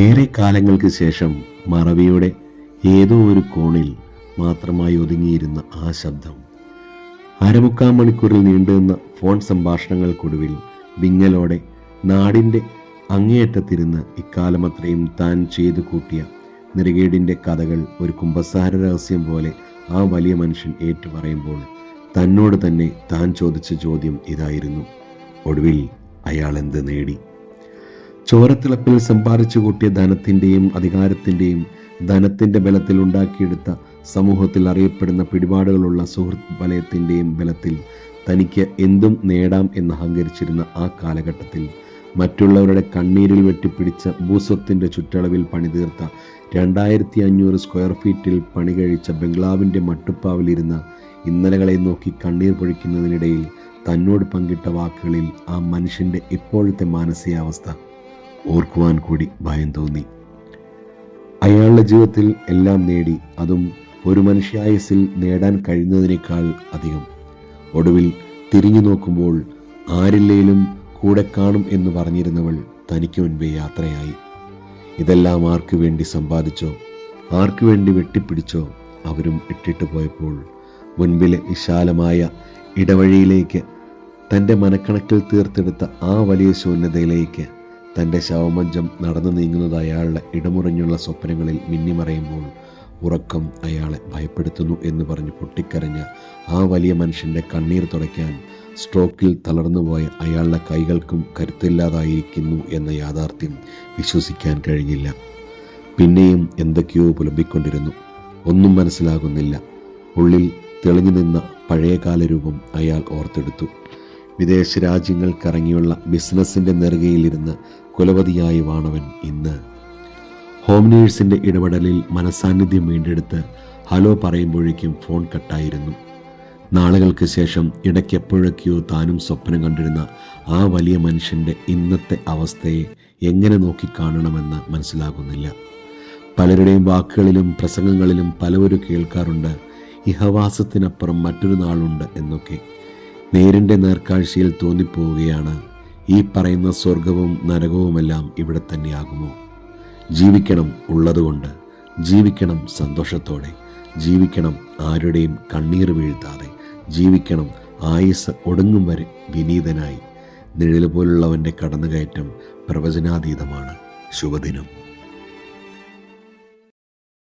ഏറെ കാലങ്ങൾക്ക് ശേഷം മറവിയുടെ ഏതോ ഒരു കോണിൽ മാത്രമായി ഒതുങ്ങിയിരുന്ന ആ ശബ്ദം. അരമുക്കാൽ മണിക്കൂറിൽ നീണ്ടുനിന്ന ഫോൺ സംഭാഷണങ്ങൾക്കൊടുവിൽ വിങ്ങലോടെ നാടിന്റെ അങ്ങേയറ്റത്തിരുന്ന് ഇക്കാലമത്രയും താൻ ചെയ്തു കൂട്ടിയ നിറകേടിന്റെ കഥകൾ ഒരു കുംഭസാര രഹസ്യം പോലെ ആ വലിയ മനുഷ്യൻ ഏറ്റുപറയുമ്പോൾ തന്നോട് തന്നെ താൻ ചോദിച്ച ചോദ്യം ഇതായിരുന്നു. ഒടുവിൽ അയാൾ എന്ത് നേടി? ചോരത്തിളപ്പിൽ സമ്പാദിച്ചു കൂട്ടിയ ധനത്തിന്റെയും അധികാരത്തിന്റെയും ധനത്തിന്റെ ബലത്തിൽ ഉണ്ടാക്കിയെടുത്ത സമൂഹത്തിൽ അറിയപ്പെടുന്ന പിടിപാടുകളുള്ള സുഹൃത്ത് വലയത്തിന്റെയും ബലത്തിൽ തനിക്ക് എന്തും നേടാം എന്ന് അഹങ്കരിച്ചിരുന്ന ആ കാലഘട്ടത്തിൽ മറ്റുള്ളവരുടെ കണ്ണീരിൽ വെട്ടിപ്പിടിച്ച ഭൂസ്വത്തിന്റെ ചുറ്റളവിൽ പണിതീർത്ത രണ്ടായിരത്തി അഞ്ഞൂറ് സ്ക്വയർ ഫീറ്റിൽ പണി കഴിച്ച ബംഗ്ലാവിന്റെ മട്ടുപ്പാവിലിരുന്ന ഇന്നലകളെ നോക്കി കണ്ണീർ പൊഴിക്കുന്നതിനിടയിൽ തന്നോട് പങ്കിട്ട വാക്കുകളിൽ ആ മനുഷ്യന്റെ ഇപ്പോഴത്തെ മാനസികാവസ്ഥ ഓർക്കുവാൻ കൂടി ഭയം തോന്നി. അയാളുടെ ജീവിതത്തിൽ എല്ലാം നേടി അതും ഒരു മനുഷ്യായുസിൽ നേടാൻ കഴിഞ്ഞതിനേക്കാൾ അധികം. ഒടുവിൽ തിരിഞ്ഞു നോക്കുമ്പോൾ ആരില്ലേലും കൂടെ കാണും എന്ന് പറഞ്ഞിരുന്നവൾ തനിക്ക് മുൻപേ യാത്രയായി. ഇതെല്ലാം ആർക്കു വേണ്ടി സമ്പാദിച്ചോ? ആർക്കു വേണ്ടി വെട്ടിപ്പിടിച്ചോ? അവരും ഇട്ടിട്ട് പോയപ്പോൾ മുൻപിലെ വിശാലമായ ഇടവഴിയിലേക്ക് തന്റെ മനക്കണക്കിൽ തീർത്തെടുത്ത ആ വലിയ ശൂന്യതയിലേക്ക് തന്റെ ശവമഞ്ചം നടന്നു നീങ്ങുന്നത് അയാളുടെ ഇടമുറിഞ്ഞുള്ള സ്വപ്നങ്ങളിൽ മിന്നിമറയുമ്പോൾ ഉറക്കം അയാളെ ഭയപ്പെടുത്തുന്നു എന്ന് പറഞ്ഞ് പൊട്ടിക്കരഞ്ഞ ആ വലിയ മനുഷ്യന്റെ കണ്ണീർ തുടയ്ക്കാൻ സ്ട്രോക്കിൽ തളർന്നുപോയ അയാളുടെ കൈകൾക്കും കരുത്തില്ലാതായിരിക്കുന്നു എന്ന യാഥാർത്ഥ്യം വിശ്വസിക്കാൻ കഴിഞ്ഞില്ല. പിന്നെയും എന്തൊക്കെയോ പുലമ്പിക്കൊണ്ടിരുന്നു. ഒന്നും മനസ്സിലാകുന്നില്ല. ഉള്ളിൽ തെളിഞ്ഞു നിന്ന പഴയകാല രൂപം അയാൾ ഓർത്തെടുത്തു. വിദേശ രാജ്യങ്ങൾക്കിറങ്ങിയുള്ള ബിസിനസ്സിന്റെ നെറുകയിലിരുന്ന് കുലപതിയായി വാണവൻ ഇന്ന് ഹോം നേഴ്സിന്റെ ഇടപെടലിൽ മനസാന്നിധ്യം വീണ്ടെടുത്ത് ഹലോ പറയുമ്പോഴേക്കും ഫോൺ കട്ടായിരുന്നു. നാളുകൾക്ക് ശേഷം ഇടയ്ക്ക് എപ്പോഴൊക്കെയോ താനും സ്വപ്നം കണ്ടിരുന്ന ആ വലിയ മനുഷ്യന്റെ ഇന്നത്തെ അവസ്ഥയെ എങ്ങനെ നോക്കിക്കാണണമെന്ന് മനസ്സിലാകുന്നില്ല. പലരുടെയും വാക്കുകളിലും പ്രസംഗങ്ങളിലും പലവരും കേൾക്കാറുണ്ട് ഇഹവാസത്തിനപ്പുറം മറ്റൊരു നാളുണ്ട് എന്നൊക്കെ. നേരിന്റെ നേർക്കാഴ്ചയിൽ തോന്നിപ്പോവുകയാണ്. ഈ പറയുന്ന സ്വർഗവും നരകവുമെല്ലാം ഇവിടെ തന്നെയാകുമോ? ജീവിക്കണം ഉള്ളതുകൊണ്ട് ജീവിക്കണം സന്തോഷത്തോടെ ജീവിക്കണം ആരുടെയും കണ്ണീർ വീഴ്ത്താതെ ജീവിക്കണം ആയുസ് ഒടുങ്ങും വരെ വിനീതനായി. നിഴൽ പോലുള്ളവന്റെ കടന്നുകയറ്റം പ്രവചനാതീതമാണ്. ശുഭദിനം.